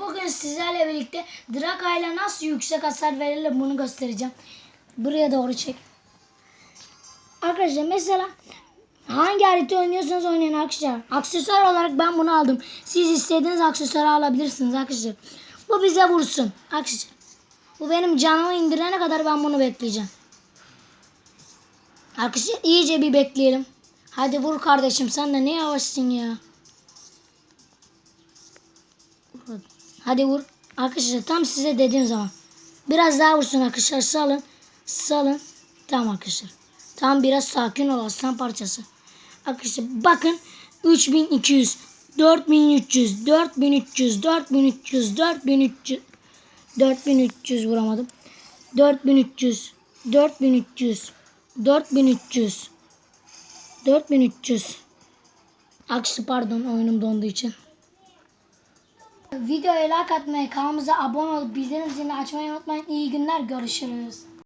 Bugün sizlerle birlikte Draka ile nasıl yüksek hasar verilir bunu göstereceğim. Buraya doğru çek. Arkadaşlar mesela hangi harita oynuyorsanız oynayın arkadaşlar. Aksesuar olarak ben bunu aldım. Siz istediğiniz aksesuarı alabilirsiniz arkadaşlar. Bu bize vursun arkadaşlar. Bu benim canımı indirene kadar ben bunu bekleyeceğim. Arkadaşlar iyice bir bekleyelim. Hadi vur kardeşim sen de ne yavaşsın ya. Hadi vur. Arkadaşlar tam size dediğim zaman. Biraz daha vursun arkadaşlar. Salın. Salın. Tamam arkadaşlar. Tam biraz sakin ol aslan parçası. Arkadaşlar bakın 3200 4300 4300 4300 4300 4300 vuramadım. 4300 4300 4300 4300 Aksi pardon oyunum donduğu için. Videoya like atmayı, kanalımıza abone olup bildirim zilini açmayı unutmayın. İyi günler, görüşürüz.